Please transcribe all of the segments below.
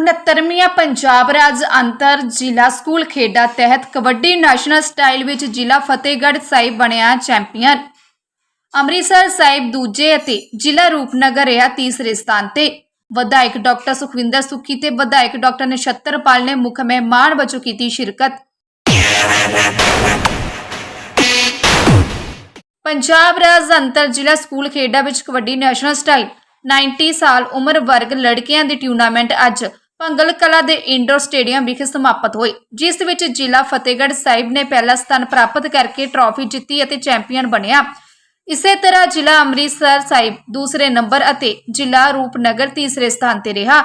69ਵੀਂ ਪੰਜਾਬ ਰਾਜ ਅੰਤਰ ਜ਼ਿਲ੍ਹਾ ਸਕੂਲ ਖੇਡਾਂ ਤਹਿਤ ਕਬੱਡੀ ਨੈਸ਼ਨਲ ਸਟਾਈਲ ਵਿੱਚ ਜ਼ਿਲ੍ਹਾ ਫਤਿਹਗੜ੍ਹ ਸਾਹਿਬ ਬਣਿਆ ਚੈਂਪੀਅਨ। ਅੰਮ੍ਰਿਤਸਰ ਸਾਹਿਬ ਦੂਜੇ ਅਤੇ ਜ਼ਿਲ੍ਹਾ ਰੂਪਨਗਰ ਰਿਹਾ ਤੀਸਰੇ ਸਥਾਨ ਤੇ। ਵਿਧਾਇਕ ਡਾਕਟਰ ਸੁਖਵਿੰਦਰ ਸੁੱਖੀ ਤੇ ਵਿਧਾਇਕ ਡਾਕਟਰ ਨਛੱਤਰਪਾਲ ਨੇ ਮੁੱਖ ਮਹਿਮਾਨ ਵਜੋਂ ਕੀਤੀ ਸ਼ਿਰਕਤ। ਪੰਜਾਬ ਰਾਜ ਅੰਤਰ ਜ਼ਿਲ੍ਹਾ ਸਕੂਲ ਖੇਡਾਂ ਵਿੱਚ ਕਬੱਡੀ ਨੈਸ਼ਨਲ ਸਟਾਈਲ। 90 ਸਾਲ ਉਮਰ ਵਰਗ ਲੜਕੀਆਂ ਦੀ ਟੂਰਨਾਮੈਂਟ ਅੱਜ ਭੰਗਲ ਕਲਾ ਦੇ ਇੰਡੋਰ ਸਟੇਡੀਅਮ ਵਿਖੇ ਸਮਾਪਤ ਹੋਈ, ਜਿਸ ਵਿੱਚ ਜ਼ਿਲ੍ਹਾ ਫਤਿਹਗੜ੍ਹ ਸਾਹਿਬ ਨੇ ਪਹਿਲਾ ਸਥਾਨ ਪ੍ਰਾਪਤ ਕਰਕੇ ਟਰਾਫੀ ਜਿੱਤੀ ਅਤੇ ਚੈਂਪੀਅਨ ਬਣਿਆ। ਇਸੇ ਤਰ੍ਹਾਂ ਜ਼ਿਲ੍ਹਾ ਅੰਮ੍ਰਿਤਸਰ ਸਾਹਿਬ ਦੂਸਰੇ ਨੰਬਰ ਅਤੇ ਜ਼ਿਲ੍ਹਾ ਰੂਪਨਗਰ ਤੀਸਰੇ ਸਥਾਨ ਤੇ ਰਿਹਾ।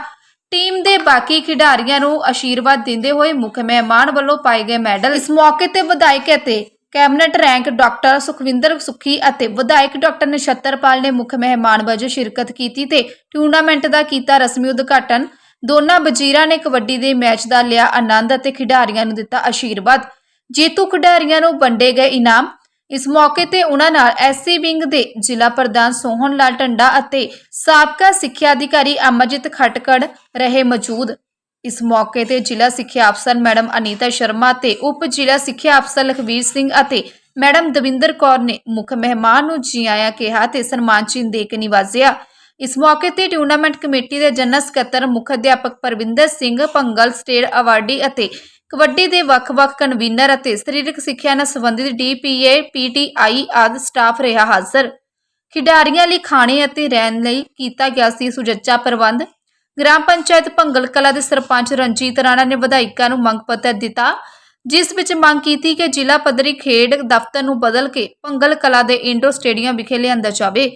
ਟੀਮ ਦੇ ਬਾਕੀ ਖਿਡਾਰੀਆਂ ਨੂੰ ਆਸ਼ੀਰਵਾਦ ਦਿੰਦੇ ਹੋਏ ਮੁੱਖ ਮਹਿਮਾਨ ਵੱਲੋਂ ਪਾਏ ਗਏ ਮੈਡਲ। ਇਸ ਮੌਕੇ ਤੇ ਵਿਧਾਇਕ ਅਤੇ ਕੈਬਨਿਟ ਰੈਂਕ ਡਾਕਟਰ ਸੁਖਵਿੰਦਰ ਸੁਖੀ ਅਤੇ ਵਿਧਾਇਕ ਡਾਕਟਰ ਨਛੱਤਰਪਾਲ ਨੇ ਮੁੱਖ ਮਹਿਮਾਨ ਵਜੋਂ ਸ਼ਿਰਕਤ ਕੀਤੀ ਤੇ ਟੂਰਨਾਮੈਂਟ ਦਾ ਕੀਤਾ ਰਸਮੀ ਉਦਘਾਟਨ। ਦੋਨਾਂ ਵਜ਼ੀਰਾਂ ਨੇ ਕਬੱਡੀ ਦੇ ਮੈਚ ਦਾ ਲਿਆ ਆਨੰਦ ਅਤੇ ਖਿਡਾਰੀਆਂ ਨੂੰ ਦਿੱਤਾ ਆਸ਼ੀਰਵਾਦ ਜੇਤੂ ਖਿਡਾਰੀਆਂ ਨੂੰ ਵੰਡੇ ਗਏ ਇਨਾਮ। ਇਸ ਮੌਕੇ ਤੇ ਉਹਨਾਂ ਨਾਲ ਐਸਸੀ ਵਿੰਗ ਦੇ ਜ਼ਿਲ੍ਹਾ ਪ੍ਰਧਾਨ ਸੋਹਣ ਲਾਲ ਟੰਡਾ ਅਤੇ ਸਾਬਕਾ ਸਿੱਖਿਆ ਅਧਿਕਾਰੀ ਅਮਰਜੀਤ ਖਟਕੜ ਰਹੇ ਮੌਜੂਦ। ਇਸ ਮੌਕੇ ਤੇ ਜ਼ਿਲ੍ਹਾ ਸਿੱਖਿਆ ਅਫਸਰ ਮੈਡਮ ਅਨੀਤਾ ਸ਼ਰਮਾ ਤੇ ਉਪ ਜ਼ਿਲ੍ਹਾ ਸਿੱਖਿਆ ਅਫਸਰ ਲਖਵੀਰ ਸਿੰਘ ਅਤੇ ਮੈਡਮ ਦਵਿੰਦਰ ਕੌਰ ਨੇ ਮੁੱਖ ਮਹਿਮਾਨ ਨੂੰ ਜੀ ਆਇਆਂ ਕਿਹਾ ਤੇ ਸਨਮਾਨ ਚਿੰਨ੍ਹ ਦੇ ਕੇ ਨਿਵਾਜ਼ਿਆ। ਇਸ ਮੌਕੇ ਤੇ ਟੂਰਨਾਮੈਂਟ ਕਮੇਟੀ ਦੇ ਜਨਰਲ ਸਕੱਤਰ ਮੁੱਖ ਅਧਿਆਪਕ ਪਰਵਿੰਦਰ ਸਿੰਘ, ਭੰਗਲ ਸਟੇਟ ਅਵਾਰਡੀ ਅਤੇ ਕਬੱਡੀ ਦੇ ਵੱਖ-ਵੱਖ ਕਨਵੀਨਰ ਅਤੇ ਸਰੀਰਕ ਸਿੱਖਿਆ ਨਾਲ ਸੰਬੰਧਿਤ ਡੀਪੀਏ ਪੀਟੀਆਈ ਆਦਿ ਸਟਾਫ ਰਿਹਾ ਹਾਜ਼ਰ। ਖਿਡਾਰੀਆਂ ਲਈ ਖਾਣੇ ਅਤੇ ਰਹਿਣ ਲਈ ਕੀਤਾ ਗਿਆ ਸੀ ਸੁਜੱਜਾ ਪ੍ਰਬੰਧ। ਗ੍ਰਾਮ ਪੰਚਾਇਤ ਭੰਗਲ ਕਲਾ ਦੇ ਸਰਪੰਚ ਰਣਜੀਤ ਰਾਣਾ ਨੇ ਵਿਧਾਇਕਾਂ ਨੂੰ ਮੰਗ ਪੱਤਰ ਦਿੱਤਾ, ਜਿਸ ਵਿੱਚ ਮੰਗ ਕੀਤੀ ਕਿ ਜ਼ਿਲ੍ਹਾ ਪੱਧਰੀ ਖੇਡ ਦਫ਼ਤਰ ਨੂੰ ਬਦਲ ਕੇ ਭੰਗਲ ਕਲਾ ਦੇ ਇੰਡੋਰ ਸਟੇਡੀਅਮ ਵਿਖੇ ਲਿਆਂਦਾ ਜਾਵੇ।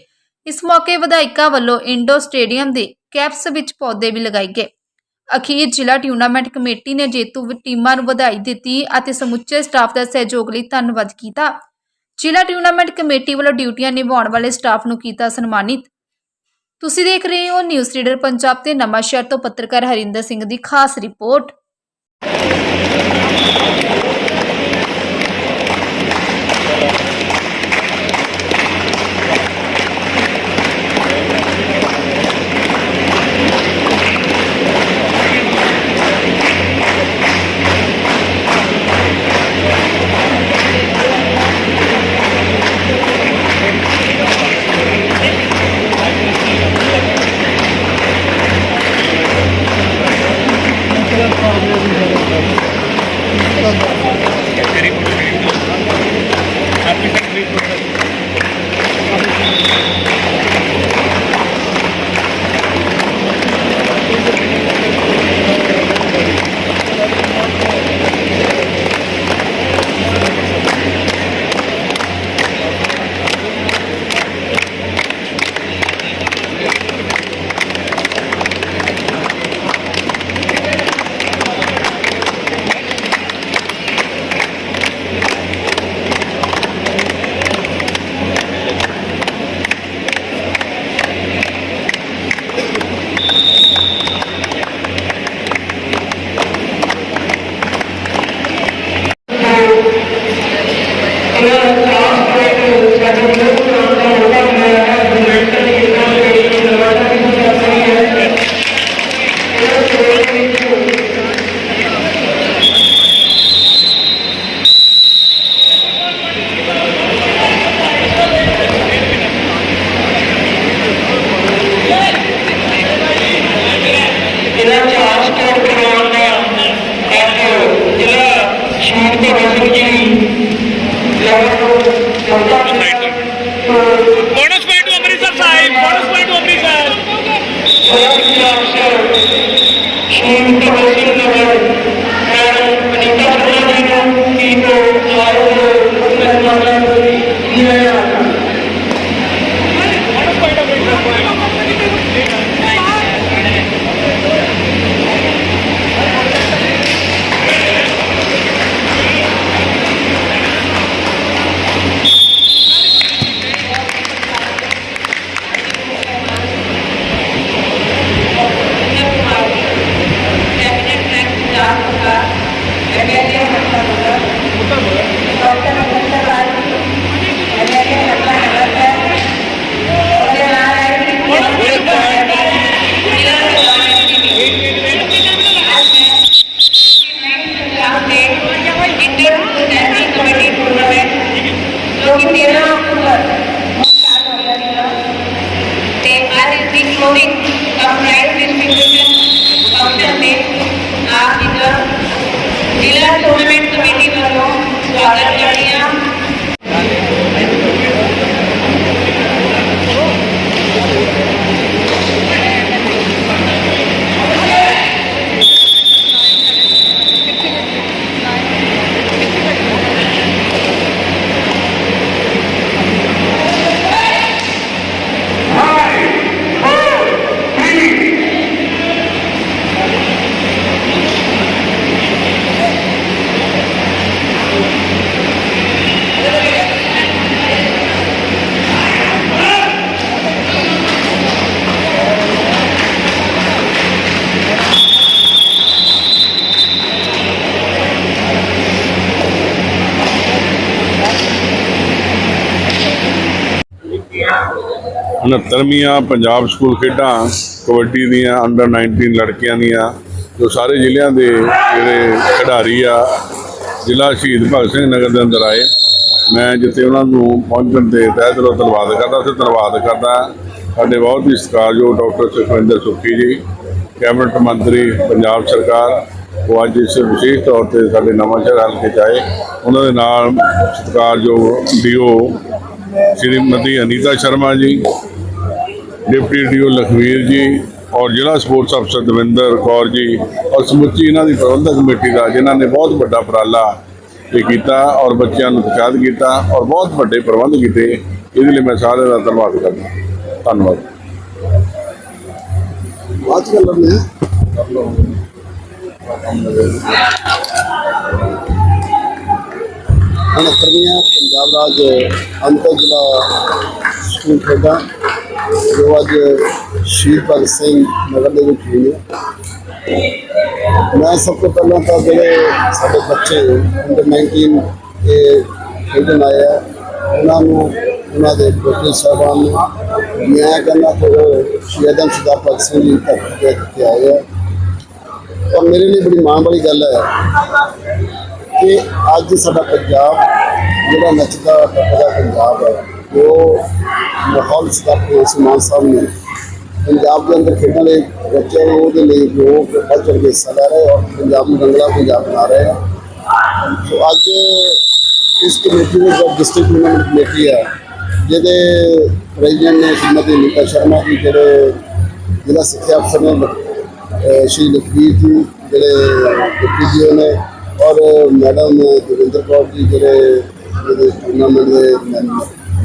ਇਸ ਮੌਕੇ ਵਿਧਾਇਕਾਂ ਵੱਲੋਂ ਇੰਡੋਰ ਸਟੇਡੀਅਮ ਦੇ ਕੈਪਸ ਵਿੱਚ ਪੌਦੇ ਵੀ ਲਗਾਏ ਗਏ। ਅਖੀਰ ਜ਼ਿਲ੍ਹਾ ਟੂਰਨਾਮੈਂਟ ਕਮੇਟੀ ਨੇ ਜੇਤੂ ਟੀਮਾਂ ਨੂੰ ਵਧਾਈ ਦਿੱਤੀ ਅਤੇ ਸਮੁੱਚੇ ਸਟਾਫ ਦਾ ਸਹਿਯੋਗ ਲਈ ਧੰਨਵਾਦ ਕੀਤਾ। ਜ਼ਿਲ੍ਹਾ ਟੂਰਨਾਮੈਂਟ ਕਮੇਟੀ ਵੱਲੋਂ ਡਿਊਟੀਆਂ ਨਿਭਾਉਣ ਵਾਲੇ ਸਟਾਫ ਨੂੰ ਕੀਤਾ ਸਨਮਾਨਿਤ। ਤੁਸੀਂ ਦੇਖ ਰਹੇ ਹੋ ਨਿਊਜ਼ ਰੀਡਰ ਪੰਜਾਬ ਤੇ ਨਵਾਂਸ਼ਹਿਰ ਤੋਂ ਪੱਤਰਕਾਰ ਹਰਿੰਦਰ ਸਿੰਘ ਦੀ ਖਾਸ ਰਿਪੋਰਟ। ਸ਼ਹੀਦ ਭਗਤ ਸਿੰਘ ਨਗਰ ਮੈਡਮ ਅਨੀਤਾ ਸ਼ਰਮਾ ਜੀ ਨੂੰ ਕੀ ਤੋਂ ਆਏ Gracias. 69ਵੀਆਂ ਪੰਜਾਬ ਸਕੂਲ ਖੇਡਾਂ ਕਬੱਡੀ ਦੀਆਂ ਅੰਡਰ 19 ਲੜਕੀਆਂ ਦੀਆਂ, ਜੋ ਸਾਰੇ ਜ਼ਿਲ੍ਹਿਆਂ ਦੇ ਜਿਹੜੇ ਖਿਡਾਰੀ ਆ, ਜ਼ਿਲ੍ਹਾ ਸ਼ਹੀਦ ਭਗਤ ਸਿੰਘ ਨਗਰ ਦੇ ਅੰਦਰ ਆਏ। ਮੈਂ ਜਿੱਥੇ ਉਹਨਾਂ ਨੂੰ ਪਹੁੰਚਣ ਤੇ ਤਹਿ ਦਿਲੋਂ ਧੰਨਵਾਦ ਕਰਦਾ ਤੇ ਧੰਨਵਾਦ ਕਰਦਾ ਸਾਡੇ ਬਹੁਤ ਹੀ ਸਤਿਕਾਰਯੋਗ ਡਾਕਟਰ ਸੁਖਵਿੰਦਰ ਸੁਖੀ ਜੀ, ਕੈਬਨਿਟ ਮੰਤਰੀ ਪੰਜਾਬ ਸਰਕਾਰ, ਉਹ ਅੱਜ ਇਸ ਵਿਸ਼ੇਸ਼ ਤੌਰ ਤੇ ਸਾਡੇ ਨਵਾਂ ਸ਼ਹਿਰ ਹਲਕੇ ਚ ਆਏ। ਉਹਨਾਂ ਦੇ ਨਾਲ ਸਤਿਕਾਰਯੋਗ ਡੀਓ ਸ਼੍ਰੀਮਤੀ ਅਨੀਤਾ ਸ਼ਰਮਾ ਜੀ ਡਿਪਟੀ ਡੀਓ ਲਖਵੀਰ ਜੀ ਔਰ ਜ਼ਿਲ੍ਹਾ ਸਪੋਰਟਸ ਅਫਸਰ ਦਵਿੰਦਰ ਕੌਰ ਜੀ ਔਰ ਸਮੁੱਚੀ ਇਹਨਾਂ ਦੀ ਪ੍ਰਬੰਧਕ ਕਮੇਟੀ ਦਾ ਜਿਨ੍ਹਾਂ ਨੇ ਬਹੁਤ ਵੱਡਾ ਉਪਰਾਲਾ ਇਹ ਕੀਤਾ ਔਰ ਬੱਚਿਆਂ ਨੂੰ ਉਤਸ਼ਾਹਿਤ ਕੀਤਾ ਔਰ ਬਹੁਤ ਵੱਡੇ ਪ੍ਰਬੰਧ ਕੀਤੇ, ਇਹਦੇ ਲਈ ਮੈਂ ਸਾਰਿਆਂ ਦਾ ਧੰਨਵਾਦ ਕਰਦਾ। ਧੰਨਵਾਦ। ਬਾਤ ਕਰ ਲੈਂਦੇ ਹਾਂ। ਪੰਜਾਬ ਰਾਜ ਅੰਤਰ ਜ਼ਿਲ੍ਹਾ ਸਕੂਲ ਖੇਡਾਂ, ਜੋ ਅੱਜ ਸ਼ਹੀਦ ਭਗਤ ਸਿੰਘ ਨਗਰ ਦੇ ਵਿੱਚ ਹੋਈਆਂ ਮੈਂ ਸਭ ਤੋਂ ਪਹਿਲਾਂ ਤਾਂ ਜਿਹੜੇ ਸਾਡੇ ਬੱਚੇ ਅੰਡਰ 19 ਇਹ ਖੇਡਣ ਆਏ ਆ, ਉਹਨਾਂ ਨੂੰ, ਉਹਨਾਂ ਦੇ ਕੋਚ ਸਾਹਿਬਾਨ ਨੂੰ ਮੈਂ ਕਹਿੰਦਾ ਕਿ ਸ਼ਹੀਦਾਂ ਸਰਦਾਰ ਭਗਤ ਸਿੰਘ ਜੀ ਤੱਕ ਦੇ ਕੇ ਆਏ ਆ। ਔਰ ਮੇਰੇ ਲਈ ਬੜੀ ਮਾਣ ਵਾਲੀ ਗੱਲ ਹੈ ਕਿ ਅੱਜ ਸਾਡਾ ਪੰਜਾਬ ਜਿਹੜਾ ਨੱਚਦਾ, ਟੱਪਦਾ ਪੰਜਾਬ ਹੈ। ਉਹ ਮਾਹੌਲ ਸਦਾ ਸਮਾਨ ਸਾਹਿਬ ਨੇ ਪੰਜਾਬ ਦੇ ਅੰਦਰ ਖੇਡਣ ਲਈ ਬੱਚੇ ਉਹਦੇ ਲਈ ਲੋਕ ਵੱਧ ਚੜ੍ਹ ਕੇ ਹਿੱਸਾ ਲੈ ਰਹੇ ਔਰ ਪੰਜਾਬ ਨੂੰ ਰੰਗਲਾ ਪੰਜਾਬ ਬਣਾ ਰਹੇ ਆ। ਸੋ ਅੱਜ ਇਸ ਕਮੇਟੀ ਦੇ ਜੋ ਡਿਸਟ੍ਰਿਕਟ ਟੂਰਨਾਮੈਂਟ ਕਮੇਟੀ ਹੈ ਜਿਹਦੇ ਪ੍ਰੈਜ਼ੀਡੈਂਟ ਨੇ ਸ਼੍ਰੀਮਤੀ ਨੀਤਾ ਸ਼ਰਮਾ ਜੀ, ਜਿਹੜੇ ਜ਼ਿਲ੍ਹਾ ਸਿੱਖਿਆ ਅਫਸਰ ਨੇ, ਅਹ ਸ਼੍ਰੀ ਲਖਵੀਰ ਜੀ, ਜਿਹੜੇ ਡਿਪਟੀ ਜੀ ਨੇ ਔਰ ਮੈਡਮ ਦਵਿੰਦਰ ਕੌਰ ਜੀ, ਜਿਹੜੇ ਜਿਹੜੇ ਟੂਰਨਾਮੈਂਟ ਦੇ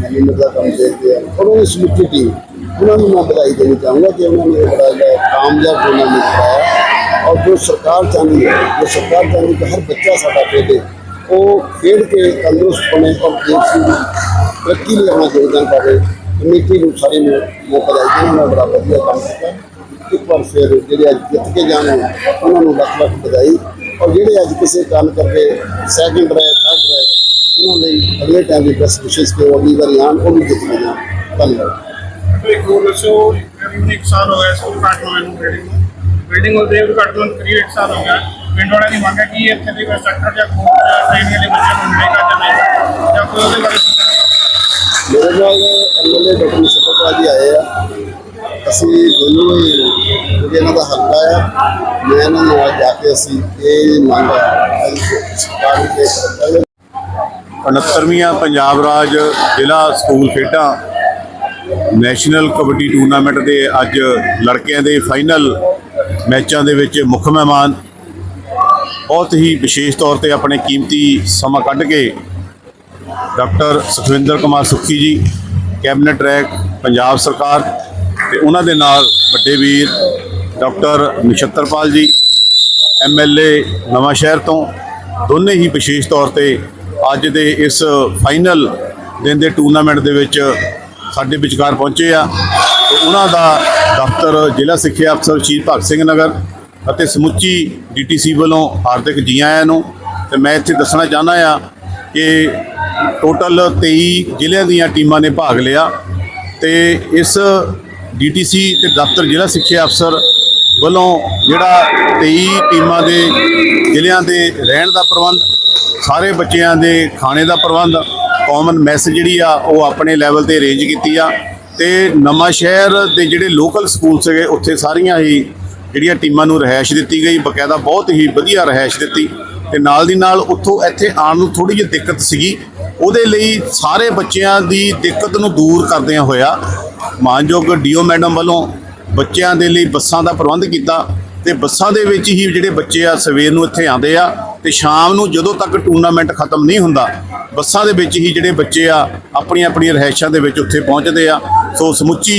ਮੈਨੇਜਰ ਦਾ ਕੰਮ ਦੇਖਦੇ ਆ ਉਹਨਾਂ ਦੀ ਸਮੁੱਚੀ ਟੀਮ ਉਹਨਾਂ ਨੂੰ ਮੈਂ ਵਧਾਈ ਦੇਣੀ ਚਾਹੂੰਗਾ ਕਿ ਉਹਨਾਂ ਨੇ ਇਹ ਬੜਾ ਜਿਹੜਾ ਕਾਮਯਾਬ ਟੂਰਨਾਮੈਂਟ ਕਰਾਇਆ ਔਰ ਜੋ ਸਰਕਾਰ ਚਾਹੁੰਦੀ ਹੈ ਜੋ ਸਰਕਾਰ ਚਾਹੁੰਦੀ ਹੈ ਕਿ ਹਰ ਬੱਚਾ ਸਾਡਾ ਖੇਡੇ ਉਹ ਖੇਡ ਕੇ ਤੰਦਰੁਸਤ ਬਣੇ ਔਰ ਦੇਸ਼ ਦੀ ਤਰੱਕੀ ਲਈ ਆਪਣਾ ਯੋਗਦਾਨ ਪਾਵੇ ਕਮੇਟੀ ਨੂੰ ਸਾਰੇ ਨੂੰ ਮੈਂ ਵਧਾਈ ਦੇਣਾ ਮੈਂ ਬੜਾ ਵਧੀਆ ਕੰਮ ਕੀਤਾ ਇੱਕ ਵਾਰ ਫਿਰ ਜਿਹੜੇ ਅੱਜ ਜਿੱਤ ਕੇ ਜਾਣ ਉਹਨਾਂ ਨੂੰ ਲੱਖ ਲੱਖ ਵਧਾਈ ਔਰ ਜਿਹੜੇ ਅੱਜ ਕਿਸੇ ਕਾਰਨ ਕਰਕੇ ਸੈਕਿੰਡ ਰਹੇ ਥਰਡ ਰਹੇ ਉਹਨਾਂ ਲਈ ਅਗਲੇ ਟਾਈਮ ਦੀ ਬੈਸਟ ਵਿਸ਼ੇਸ ਕਿ ਉਹ ਅਗਲੀ ਵਾਰੀ ਆਉਣ ਉਹ ਵੀ ਜਿੱਤ ਕੇ ਧੰਨਵਾਦ। ਇੱਕ ਹੋਰ ਦੱਸੋ ਕਰੀਬ 1 ਸਾਲ ਹੋ ਗਿਆ ਸਕੂਲ ਕਾਟਮਨ ਨੂੰ ਬਿਲਡਿੰਗ ਬਿਲਡਿੰਗ ਦੇਵ ਕਾਟਮਨ ਕਰੀਬ ਸਾਲ ਹੋ ਗਿਆ। ਪਿੰਡ ਵਾਲਿਆਂ ਦੀ ਮੰਗ ਹੈ ਕਿ ਇੱਥੇ ਦੀ ਸੈਕਟਰ ਜਾਂ ਕੋਲ ਟ੍ਰੇਨਿੰਗ ਦੇ ਬੱਚਿਆਂ ਨੂੰ ਮਿਲੇਗਾ ਜਾਂ ਨਹੀਂ ਜਾਂ ਕੋਈ ਉਹਦੇ ਬਾਰੇ ਮੇਰੇ ਨਾਲ ਐਮਐਲਏ ਡਾਕਟਰ ਸਤਪਾਲ ਜੀ ਆਏ ਆ। ਅਸੀਂ ਦੋਨੋਂ ਹੀ ਇਹਨਾਂ ਦਾ ਹਲਕਾ ਆ ਮੈਂ ਇਹਨਾਂ ਨੂੰ ਜਾ ਕੇ ਅਸੀਂ ਇਹ ਮੰਗ ਹੈ ਸਰਕਾਰ ਦੇ 69ਵੀਂ ਪੰਜਾਬ ਰਾਜ ਜ਼ਿਲ੍ਹਾ ਸਕੂਲ ਖੇਡਾਂ ਨੈਸ਼ਨਲ ਕਬੱਡੀ ਟੂਰਨਾਮੈਂਟ ਦੇ ਅੱਜ ਲੜਕਿਆਂ ਦੇ ਫਾਈਨਲ ਮੈਚਾਂ ਦੇ ਵਿੱਚ ਮੁੱਖ ਮਹਿਮਾਨ ਬਹੁਤ ਹੀ ਵਿਸ਼ੇਸ਼ ਤੌਰ ਤੇ ਆਪਣੇ ਕੀਮਤੀ ਸਮਾਂ ਕੱਢ ਕੇ doctor Sukhwinder Kumar Sukhi ji, cabinet rank Punjab ਸਰਕਾਰ ਤੇ ਉਹਨਾਂ ਦੇ ਨਾਲ ਵੱਡੇ ਵੀਰ ਡਾਕਟਰ ਨਛੱਤਰਪਾਲ ਜੀ ਐਮਐਲਏ ਨਵਾਂ ਸ਼ਹਿਰ ਤੋਂ, ਦੋਨੇ ਹੀ ਵਿਸ਼ੇਸ਼ ਤੌਰ ਤੇ ਅੱਜ ਦੇ ਇਸ ਫਾਈਨਲ ਦਿਨ ਦੇ ਟੂਰਨਾਮੈਂਟ ਦੇ ਵਿੱਚ ਸਾਡੇ ਵਿਚਕਾਰ ਪਹੁੰਚੇ ਆ ਤੇ ਉਹਨਾਂ ਦਾ ਦਫ਼ਤਰ ਜ਼ਿਲ੍ਹਾ ਸਿੱਖਿਆ ਅਫਸਰ ਸ਼ਹੀਦ ਭਗਤ ਸਿੰਘ ਨਗਰ ਅਤੇ ਸਮੁੱਚੀ ਡੀਟੀਸੀ ਵੱਲੋਂ ਹਾਰਦਿਕ ਜੀ ਆਇਆਂ ਨੂੰ ਤੇ ਮੈਂ ਇੱਥੇ ਦੱਸਣਾ ਚਾਹੁੰਦਾ ਆ ਕਿ ਟੋਟਲ 23 ਜ਼ਿਲ੍ਹਿਆਂ ਦੀਆਂ ਟੀਮਾਂ ਨੇ ਭਾਗ ਲਿਆ ਤੇ ਇਸ ਡੀਟੀਸੀ ਤੇ ਦਫ਼ਤਰ ਜ਼ਿਲ੍ਹਾ ਸਿੱਖਿਆ ਅਫਸਰ ਵੱਲੋਂ ਜਿਹੜਾ 23 ਟੀਮਾਂ ਦੇ ਜ਼ਿਲ੍ਹਿਆਂ ਦੇ ਰਹਿਣ ਦਾ ਪ੍ਰਬੰਧ ਸਾਰੇ ਬੱਚਿਆਂ ਦੇ ਖਾਣੇ ਦਾ ਪ੍ਰਬੰਧ ਕਾਮਨ ਮੈਸ ਜਿਹੜੀ ਆ, ਉਹ ਆਪਣੇ ਲੈਵਲ ਤੇ ਅਰੇਂਜ ਕੀਤੀ ਆ। ਤੇ ਨਵਾਂ ਸ਼ਹਿਰ ਦੇ ਜਿਹੜੇ ਲੋਕਲ ਸਕੂਲ ਸੀਗੇ, ਉੱਥੇ ਸਾਰੀਆਂ ਹੀ ਜਿਹੜੀਆਂ ਟੀਮਾਂ ਨੂੰ ਰਹਿائش ਦਿੱਤੀ ਗਈ, ਬਕਾਇਦਾ ਬਹੁਤ ਹੀ ਵਧੀਆ ਰਹਿائش ਦਿੱਤੀ। ਤੇ ਨਾਲ ਦੀ ਨਾਲ ਉੱਥੋਂ ਇੱਥੇ ਆਉਣ ਨੂੰ ਥੋੜੀ ਜਿਹੀ ਦਿੱਕਤ ਸੀਗੀ। ਉਹਦੇ ਲਈ ਸਾਰੇ ਬੱਚਿਆਂ ਦੀ ਦਿੱਕਤ ਨੂੰ ਦੂਰ ਕਰਦਿਆਂ ਹੋਇਆ, ਮਾਨਯੋਗ ਡੀਓ ਮੈਡਮ ਵੱਲੋਂ ਬੱਚਿਆਂ ਦੇ ਲਈ ਬੱਸਾਂ ਦਾ ਪ੍ਰਬੰਧ ਕੀਤਾ। ਤੇ ਬੱਸਾਂ ਦੇ ਵਿੱਚ ਹੀ ਜਿਹੜੇ ਬੱਚੇ ਆ, ਸਵੇਰ ਨੂੰ ਇੱਥੇ ਆਉਂਦੇ ਆ। ਤੇ ਸ਼ਾਮ ਨੂੰ ਜਦੋਂ ਤੱਕ ਟੂਰਨਾਮੈਂਟ ਖਤਮ ਨਹੀਂ ਹੁੰਦਾ, ਬੱਸਾਂ ਦੇ ਵਿੱਚ ਹੀ ਜਿਹੜੇ ਬੱਚੇ ਆ ਆਪਣੀਆਂ ਆਪਣੀਆਂ ਰਹਿائشਾਂ ਦੇ ਵਿੱਚ ਉੱਥੇ ਪਹੁੰਚਦੇ ਆ। ਸੋ ਸਮੁੱਚੀ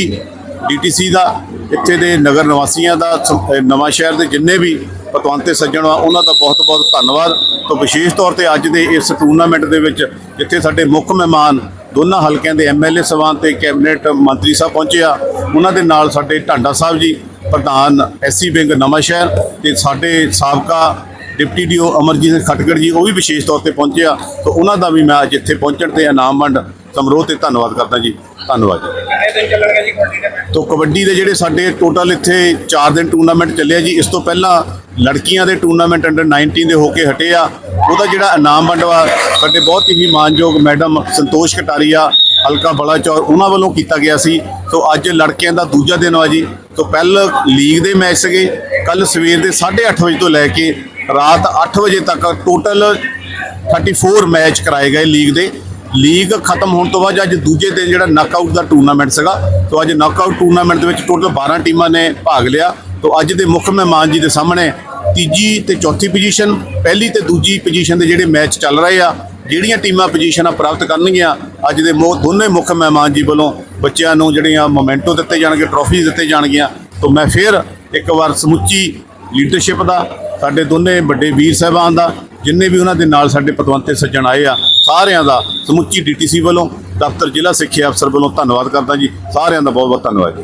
ਡੀਟੀਸੀ ਦਾ, ਇੱਥੇ ਦੇ ਨਗਰ ਨਿਵਾਸੀਆਂ ਦਾ ਨਵਾਂ ਸ਼ਹਿਰ ਦੇ ਜਿੰਨੇ ਵੀ ਪਤਵੰਤੇ ਸੱਜਣ ਆ, ਉਹਨਾਂ ਦਾ ਬਹੁਤ-ਬਹੁਤ ਧੰਨਵਾਦ। ਤੋਂ ਵਿਸ਼ੇਸ਼ ਤੌਰ ਤੇ ਅੱਜ ਦੇ ਇਸ ਟੂਰਨਾਮੈਂਟ ਦੇ ਵਿੱਚ ਜਿੱਥੇ ਸਾਡੇ ਮੁੱਖ ਮਹਿਮਾਨ ਦੋਨਾਂ ਹਲਕਿਆਂ ਦੇ ਐਮਐਲਏ ਸਵਾਨ ਤੇ ਕੈਬਨਿਟ ਮੰਤਰੀ ਸਾਹਿਬ ਪਹੁੰਚੇ ਆ, ਉਹਨਾਂ ਦੇ ਨਾਲ ਸਾਡੇ ਢਾਂਡਾ ਸਾਹਿਬ ਜੀ, ਪ੍ਰਧਾਨ ਐਸਸੀ ਵਿੰਗ ਨਵਾਂ ਸ਼ਹਿਰ ਤੇ ਸਾਡੇ ਸਾਬਕਾ ਡਿਪਟੀ ਡੀਓ ਅਮਰਜੀਤ ਸਿੰਘ ਖਟਗੜ ਜੀ ਉਹ ਵੀ ਵਿਸ਼ੇਸ਼ ਤੌਰ ਤੇ ਪਹੁੰਚੇ ਆ। ਤਾਂ ਉਹਨਾਂ ਦਾ ਵੀ ਮੈਂ ਅੱਜ ਇੱਥੇ ਪਹੁੰਚਣ ਤੇ ਇਨਾਮ ਵੰਡ ਸਮਾਰੋਹ ਤੇ ਧੰਨਵਾਦ ਕਰਦਾ ਜੀ। ਧੰਨਵਾਦ ਤੋ ਕਬੱਡੀ ਦੇ ਜਿਹੜੇ ਸਾਡੇ ਟੋਟਲ ਇੱਥੇ 4 ਦਿਨ ਟੂਰਨਾਮੈਂਟ ਚੱਲਿਆ ਜੀ ਇਸ ਤੋਂ ਪਹਿਲਾਂ ਲੜਕੀਆਂ ਦੇ ਟੂਰਨਾਮੈਂਟ ਅੰਡਰ 19 ਦੇ ਹੋ ਕੇ ਹਟੇ ਆ। ਉਹਦਾ ਜਿਹੜਾ ਇਨਾਮ ਵੰਡਵਾ ਸਾਡੇ ਬਹੁਤ ਹੀ ਮਾਨਯੋਗ ਮੈਡਮ ਸੰਤੋਸ਼ ਕਟਾਰੀਆ ਹਲਕਾ ਬਲਾਚੌਰ ਉਹਨਾਂ ਵੱਲੋਂ ਕੀਤਾ ਗਿਆ ਸੀ। ਸੋ ਅੱਜ ਲੜਕਿਆਂ ਦਾ ਦੂਜਾ ਦਿਨ ਆ ਜੀ। ਸੋ ਪਹਿਲ ਲੀਗ ਦੇ ਮੈਚ ਸੀਗੇ ਕੱਲ ਸਵੇਰ ਦੇ 8:30 ਵਜੇ ਤੋਂ ਲੈ ਕੇ ਰਾਤ 8 ਵਜੇ ਤੱਕ ਟੋਟਲ 34 ਮੈਚ ਕਰਾਏ ਗਏ ਲੀਗ ਦੇ। ਲੀਗ ਖਤਮ ਹੋਣ ਤੋਂ ਬਾਅਦ ਅੱਜ ਦੂਜੇ ਦਿਨ ਜਿਹੜਾ ਨੱਕਆਊਟ ਦਾ ਟੂਰਨਾਮੈਂਟ ਸੀਗਾ ਤੋਂ ਅੱਜ ਨੱਕਆਊਟ ਟੂਰਨਾਮੈਂਟ ਦੇ ਵਿੱਚ ਟੋਟਲ 12 ਟੀਮਾਂ ਨੇ ਭਾਗ ਲਿਆ। ਤੋਂ ਅੱਜ ਦੇ ਮੁੱਖ ਮਹਿਮਾਨ ਜੀ ਦੇ ਸਾਹਮਣੇ ਤੀਜੀ ਤੇ ਚੌਥੀ ਪੋਜੀਸ਼ਨ ਪਹਿਲੀ ਤੇ ਦੂਜੀ ਪੋਜੀਸ਼ਨ ਦੇ ਜਿਹੜੇ ਮੈਚ ਚੱਲ ਰਹੇ ਆ, ਜਿਹੜੀਆਂ ਟੀਮਾਂ ਪੋਜੀਸ਼ਨਾਂ ਪ੍ਰਾਪਤ ਕਰਨਗੀਆਂ, ਅੱਜ ਦੇ ਮੋ, ਦੋਨੇ ਮੁੱਖ ਮਹਿਮਾਨ ਜੀ ਵੱਲੋਂ ਬੱਚਿਆਂ ਨੂੰ ਜਿਹੜੀਆਂ ਮੋਮੈਂਟੋ ਦਿੱਤੇ ਜਾਣਗੇ ਟਰੋਫੀਜ਼ ਦਿੱਤੇ ਜਾਣਗੀਆਂ। ਤੋਂ ਮੈਂ ਫਿਰ ਇੱਕ ਵਾਰ ਸਮੁੱਚੀ ਲੀਡਰਸ਼ਿਪ ਦਾ ਸਾਡੇ ਦੋਨੇ ਵੱਡੇ ਵੀਰ ਸਾਹਿਬਾਨ ਦਾ, ਜਿੰਨੇ ਵੀ ਉਹਨਾਂ ਦੇ ਨਾਲ ਸਾਡੇ ਪਤਵੰਤੇ ਸੱਜਣ ਆਏ ਆ, ਸਾਰਿਆਂ ਦਾ ਸਮੁੱਚੀ ਡੀਟੀਸੀ ਵੱਲੋਂ ਦਫ਼ਤਰ ਜ਼ਿਲ੍ਹਾ ਸਿੱਖਿਆ ਅਫਸਰ ਵੱਲੋਂ ਧੰਨਵਾਦ ਕਰਦਾ ਜੀ। ਸਾਰਿਆਂ ਦਾ ਬਹੁਤ ਬਹੁਤ ਧੰਨਵਾਦ ਜੀ।